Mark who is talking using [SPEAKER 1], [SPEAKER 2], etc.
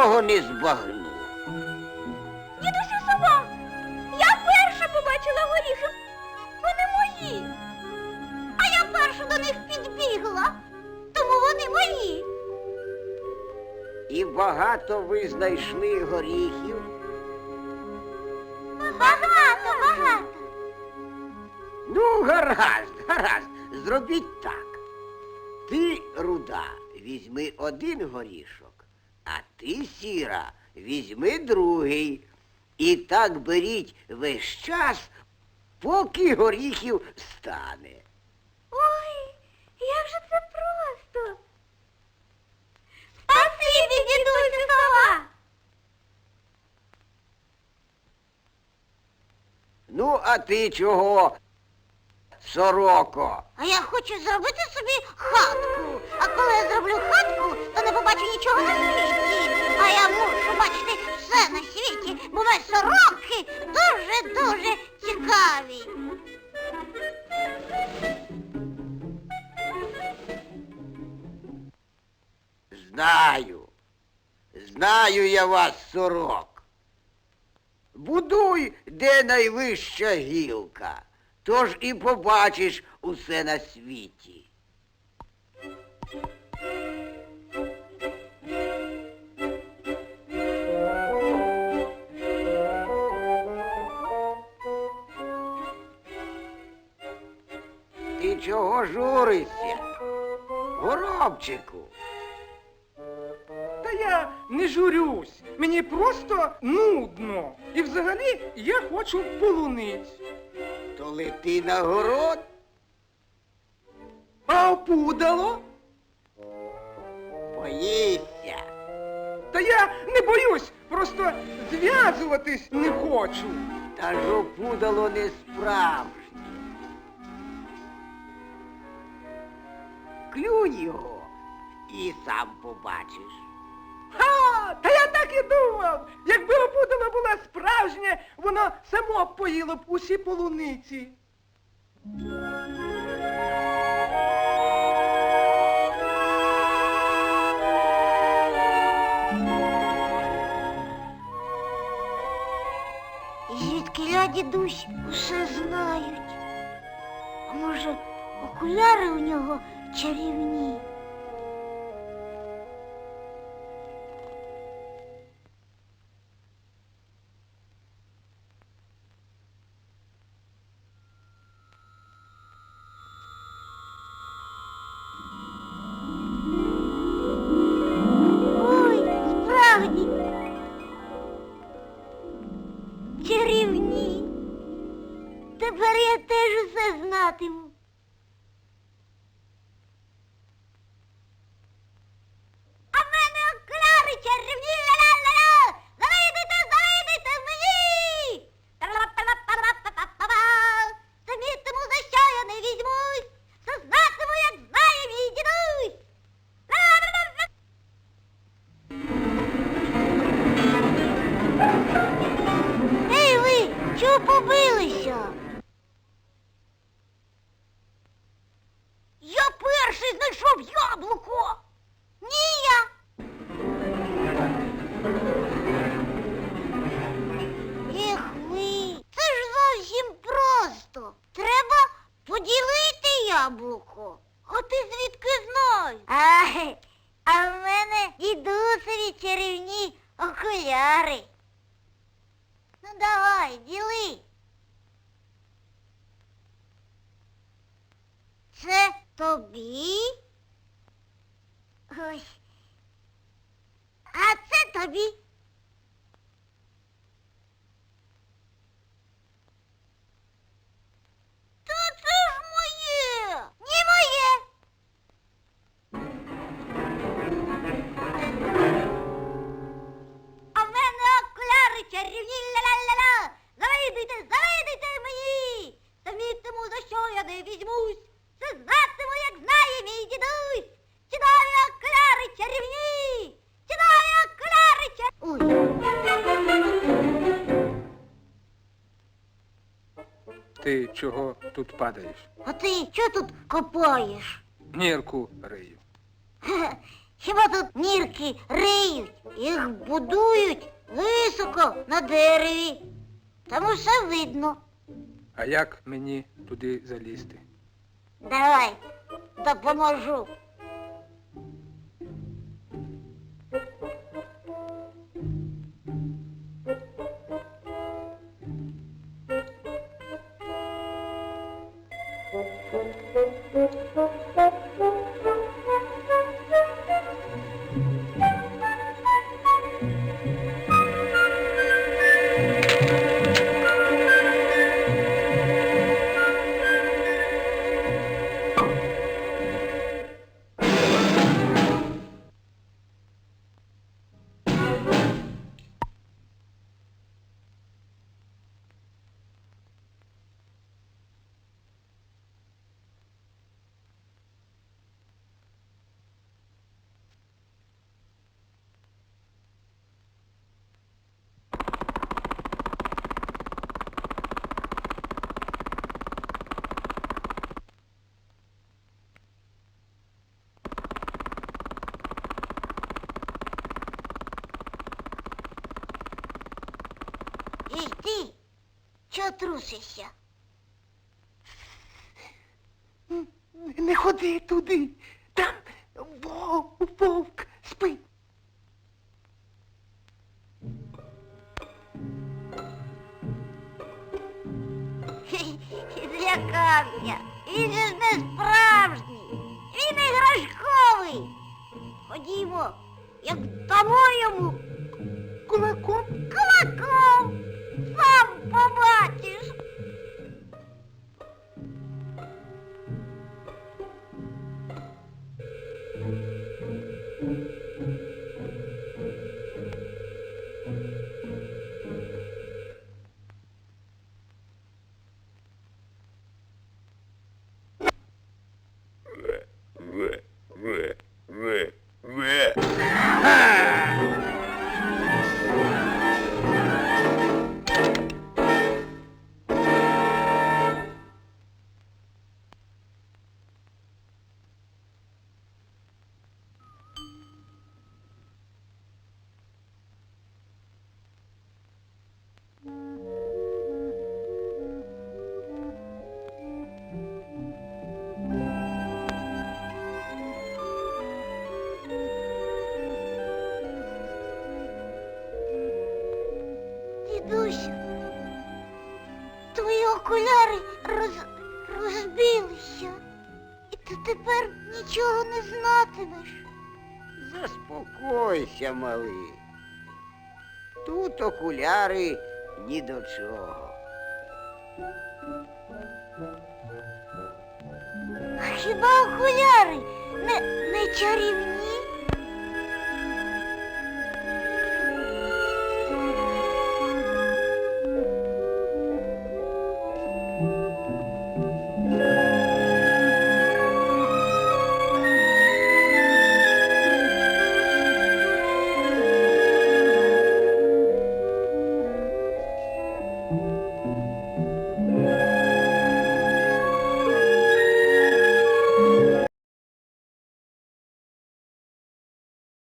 [SPEAKER 1] ніхто не збагнув.
[SPEAKER 2] Дідусю сова, я перша побачила горіхи. Вони мої. А я перша до них підбігла, тому вони мої.
[SPEAKER 1] І багато ви знайшли горіхів.
[SPEAKER 2] Багато, багато.
[SPEAKER 1] Ну, гаразд, гаразд, зробіть так. Ти, руда, візьми один горішок, а ти, сіра, візьми другий. І так беріть весь час, поки горіхів стане.
[SPEAKER 2] Ой, як же це просто. Спасибі, дідусю сова.
[SPEAKER 1] Ну, а ти чого, сороко?
[SPEAKER 2] А я хочу зробити собі хатку. А коли я зроблю хатку, то не побачу нічого на світі. А я мушу бачити все на світі, бо ми сороки дуже-дуже цікаві.
[SPEAKER 1] Знаю. Знаю я вас, сорок. Будуй, де найвища гілка, тож і побачиш усе на світі. Ти чого журишся? Горобчику.
[SPEAKER 3] Та я не журюсь. Мені просто нудно. І взагалі я хочу полуниць.
[SPEAKER 1] То лети на город,
[SPEAKER 3] А опудало?
[SPEAKER 1] поїсться.
[SPEAKER 3] Та я не боюсь, просто зв'язуватись не хочу.
[SPEAKER 1] Та ж опудало не справжнє. Клюнь його і сам побачиш.
[SPEAKER 3] Ха! Та я так і думав. Якби опудало було справжнє, воно само поїло б усі полуниці.
[SPEAKER 2] Звідки дідусь усе знають. А може, окуляри у нього чарівні? Побилися? Я перший знайшов яблуко. Ні я. Ех ви, це ж зовсім просто. Треба поділити яблуко. А ти звідки знаєш? А, а в мене дідусові чарівні окуляри. Ну давай, діли. Це тобі. Ось. А це тобі.
[SPEAKER 3] Ти чого тут падаєш?
[SPEAKER 2] А ти чого тут копаєш?
[SPEAKER 3] Нірку рию.
[SPEAKER 2] Хіба тут нірки риють, їх будують високо на дереві. Там усе видно.
[SPEAKER 3] А як мені туди залізти?
[SPEAKER 2] Давай, допоможу. Thank you. І ти, чого трусишся?
[SPEAKER 3] Не ходи туди. Там вовк, спить.
[SPEAKER 2] Злякався. Він же ж не справжній. Він іграшковий. Ходімо, як дамо йому
[SPEAKER 3] Кулаком.
[SPEAKER 2] кулаком. Сам побачиш. Дідусь, окуляри роз... розбилися. І ти тепер нічого не знатимеш.
[SPEAKER 1] Заспокойся, малий. Тут окуляри ні до чого.
[SPEAKER 2] Хіба окуляри не, не чарівні?